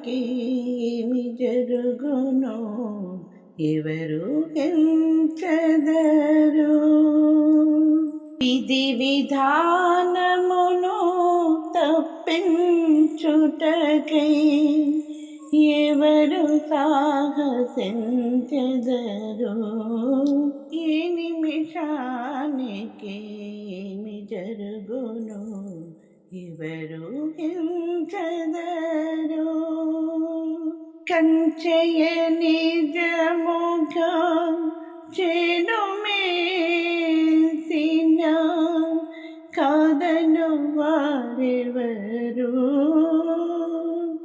నాకేమి జరుగును ఎవరు ఎంచదరు? విధి విధానమును తప్పించుటకై ఎవరు సాహసించదరు? ఈ నిమిషానికి జరుగును ఎవరు ఎంచదరు? కంచెయ నిజముగా చెను మేసిన కాదను వారెవరు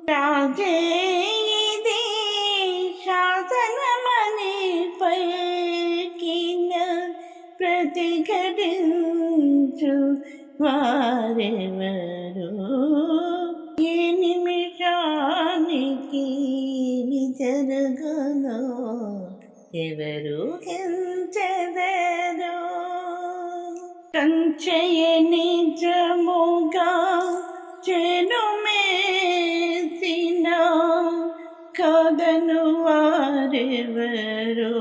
రాజే ఇది శాసనమని పైకిన ప్రతిఘటించు వారెవరు జరుగును ఎవరు ఎంచెదరు కంచెయ నిజముగా చెను మేసిన కదను వారెవరు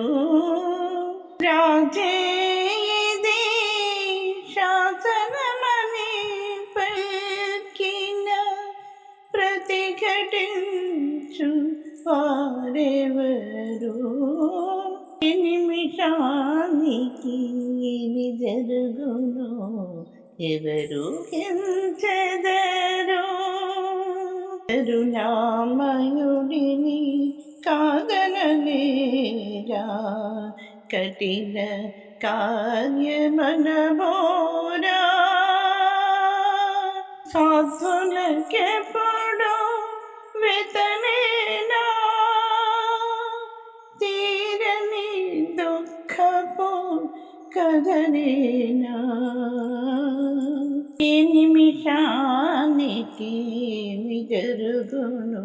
వారెవరు ఈ నిమిషానికి ఏమి జరుగును ఎవరు ఎంచెదరు కరుణామయుడిని కాదనలేరా కఠిన కార్యమనబోరా సాధులకెప్పుడు వెతనేనా కదలేనా? ఈ నిమిషానికి ఏమి జరుగును?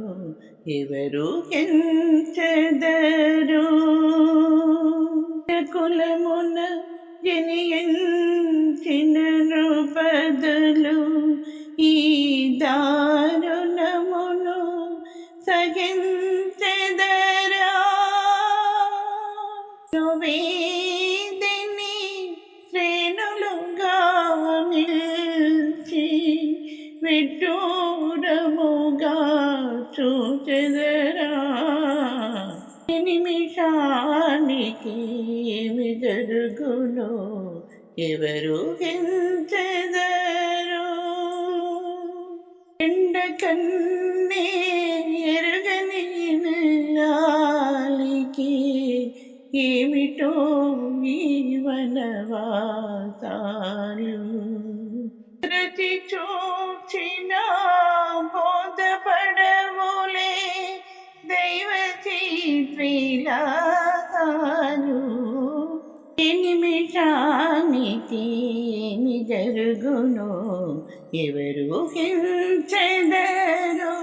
ఎవరు ఎంచెదరు? కులమున జనియించిన రూపదులు ఈ దారుణమును సహించెదరా? నువ్వే విడ్డూరముగా చూచెదరా ఈ నిమిషానికి ఏమి జరుగునో ఎవరు ఎంచెదరు ఎండ కన్నే ఎరగని నెల్లాలికి ఏమిటో ఈ వనవాసాలు రచి చూచిన బోధపడవులే దైవ చిత్రిలాసాలు ఈ నిమిషానికి ఏమి జరుగునో? ఎవరు హించెదరు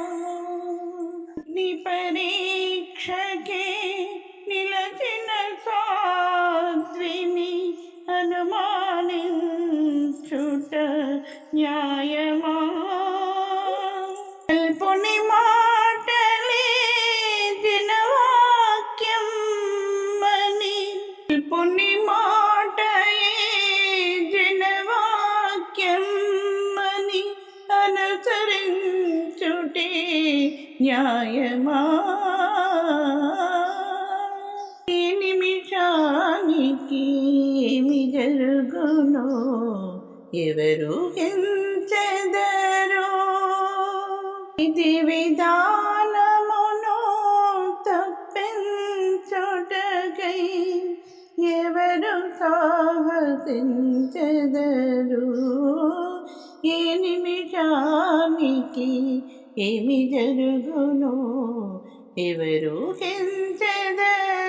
నీ పరీక్షకే న్యాయమా ఈ నిమిషానికి ఏమి జరుగును? ఎవరు ఎంచెదరు? ఇది విధానమును తప్పించుటకై ఎవరు సాహసించెదరు? ఈ నిమిషానికి ఏమి జరుగును? ఎవరు హింసదా